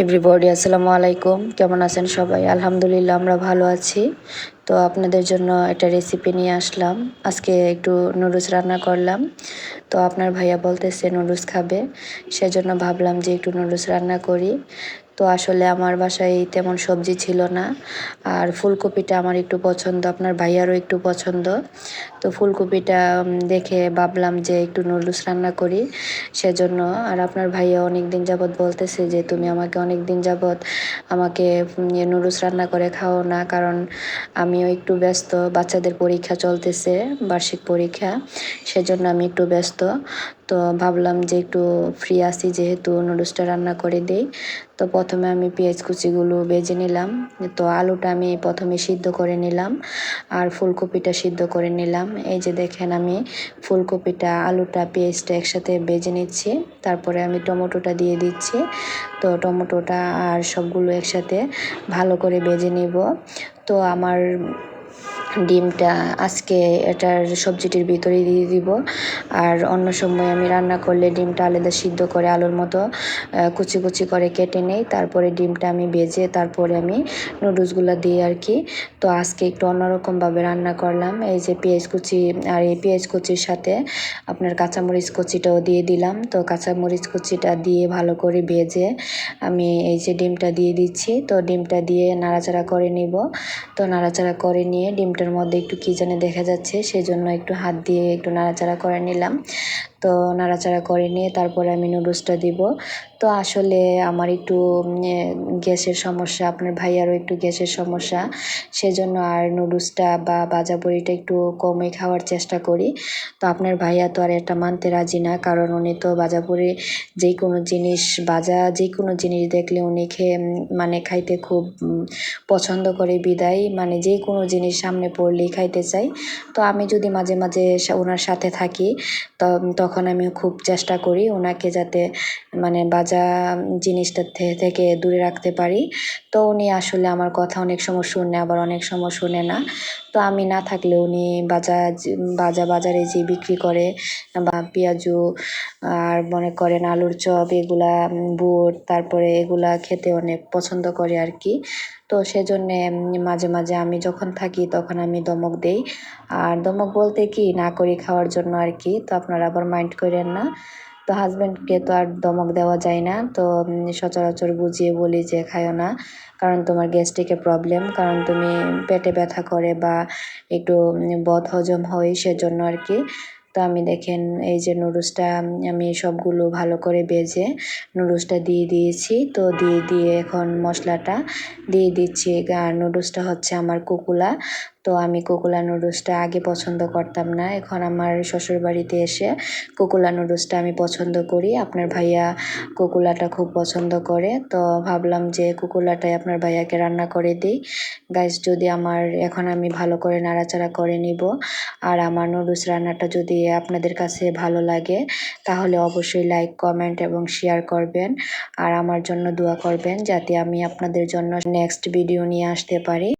Everybody আসসালামু আলাইকুম। কেমন আছেন সবাই? আলহামদুলিল্লাহ, আমরা ভালো আছি। তো আপনাদের জন্য একটা রেসিপি নিয়ে আসলাম। আজকে একটু নুডলস রান্না করলাম। তো আপনার ভাইয়া বলতেছে নুডলস খাবে। সেজন্য ভাবলাম যে একটু নুডলস রান্না করি। তো আসলে আমার বাসায় তেমন সবজি ছিল না। আর ফুলকপিটা আমার একটু পছন্দ, আপনার ভাইয়ারও একটু পছন্দ। তো ফুলকপিটা দেখে ভাবলাম যে একটু নুডলস রান্না করি সেজন্য। আর আপনার ভাইয়া অনেক দিন যাবৎ বলতেছে যে, তুমি আমাকে অনেক দিন যাবৎ আমাকে নুডলস রান্না করে খাও না, কারণ আমিও একটু ব্যস্ত, বাচ্চাদের পরীক্ষা চলতেছে, বার্ষিক পরীক্ষা। সেজন্য আমি একটু ব্যস্ত। তো ভাবলাম যে একটু ফ্রি আসি যেহেতু নুডলসটা রান্না করে দিই। তো প্রথমে আমি পেঁয়াজ কুচিগুলো বেজে নিলাম। তো আলুটা আমি প্রথমে সিদ্ধ করে নিলাম আর ফুলকপিটা সিদ্ধ করে নিলাম। এই যে দেখেন আমি ফুলকপিটা, আলুটা, পেঁয়াজটা একসাথে বেজে নিচ্ছি। তারপরে আমি টমেটোটা দিয়ে দিচ্ছি। তো টমেটোটা আর সবগুলো একসাথে ভালো করে বেজে নিব। তো আমার ডিমটা আজকে এটার সবজিটির ভিতরে দিয়ে দিব। আর অন্য সময় আমি রান্না করলে ডিমটা আলাদা সিদ্ধ করে আলুর মতো কুচি কুচি করে কেটে নেই। তারপরে ডিমটা আমি ভেজে তারপরে আমি নুডলসগুলো দিই আর কি। তো আজকে একটু অন্যরকমভাবে রান্না করলাম। এই যে পেঁয়াজ কুচি আর এই পেঁয়াজ কুচির সাথে আপনার কাঁচামরিচ কুচিটাও দিয়ে দিলাম। তো কাঁচামরিচ কুচিটা দিয়ে ভালো করে ভেজে আমি এই যে ডিমটা দিয়ে দিচ্ছি। তো ডিমটা দিয়ে নাড়াচাড়া করে নিব। তো নাড়াচাড়া করে নিয়ে ডিমটার মধ্যে একটু কি জানি দেখা যাচ্ছে, সেজন্য একটু হাত দিয়ে একটু নাড়াচাড়া করে নিলাম। তো নাড়াচাড়া করে নিয়ে তারপরে আমি নুডলসটা দিব। তো আসলে আমার একটু গ্যাসের সমস্যা, আপনার ভাইয়ারও একটু গ্যাসের সমস্যা। সেজন্য আর নুডলসটা বা বাজা বড়িটা একটু কমে খাওয়ার চেষ্টা করি। তো আপনার ভাইয়া তো আর এটা মানতে রাজি না, কারণ উনি তো বাজা বড়ি যে কোনো জিনিস, বাজা যে কোনো জিনিস দেখলে উনি খেয়ে মানে খাইতে খুব পছন্দ করে বিদায়। মানে যে কোনো জিনিস সামনে পড়লেই খাইতে চাই। তো আমি যদি মাঝে মাঝে ওনার সাথে থাকি তখন আমি খুব চেষ্টা করি ওনাকে যাতে মানে বাজা জিনিসটা থেকে দূরে রাখতে পারি। তো উনি আসলে আমার কথা অনেক সময় শুনে, আবার অনেক সময় শুনে না। তো আমি না থাকলে উনি বাজা বাজা বাজারে যে বিক্রি করে, বা পেঁয়াজু আর মনে করেন আলুর চপ, এগুলা বুট, তারপরে এগুলা খেতে অনেক পছন্দ করে আর কি। তো সেজন্যে মাঝে মাঝে আমি যখন থাকি তখন আমি দমক দেই। আর দমক বলতে কি, না করি খাওয়ার জন্য আর কি, তো আপনারা আবার মাইন্ড করেন না। তো হাজব্যান্ডকে তো আর দমক দেওয়া যায় না, তো সচরাচর বুঝিয়ে বলি যে খায়ও না, কারণ তোমার গ্যাস্ট্রিকের প্রবলেম কারণ তুমি পেটে ব্যথা করে বা একটু বদ হজম হয় সেজন্য আর কি। তো আমি দেখেন, এই যে নুডলসটা আমি সবগুলো ভালো করে বেজে নুডলসটা দিয়ে দিয়েছি। তো দিয়ে দিয়ে এখন মশলাটা দিয়ে দিচ্ছি। আর নুডলসটা হচ্ছে আমার কুকুলা। তো আমি কোকোলা নুডলসটা আগে পছন্দ করতাম না। এখন আমার শ্বশুর বাড়িতে এসে কোকোলা নুডলসটা আমি পছন্দ করি। আপনার ভাইয়া কোকুলাটা খুব পছন্দ করে। তো ভাবলাম যে কোকুলাটাই আপনার ভাইয়াকে রান্না করে দিই। গাইস যদি আমার এখন আমি ভালো করে নাড়াচাড়া করে নিব আর আমার নুডলস রান্নাটা যদি আপনাদের কাছে ভালো লাগে, তাহলে অবশ্যই লাইক কমেন্ট এবং শেয়ার করবেন। আর আমার জন্য দোয়া করবেন যাতে আমি আপনাদের জন্য নেক্সট ভিডিও নিয়ে আসতে পারি।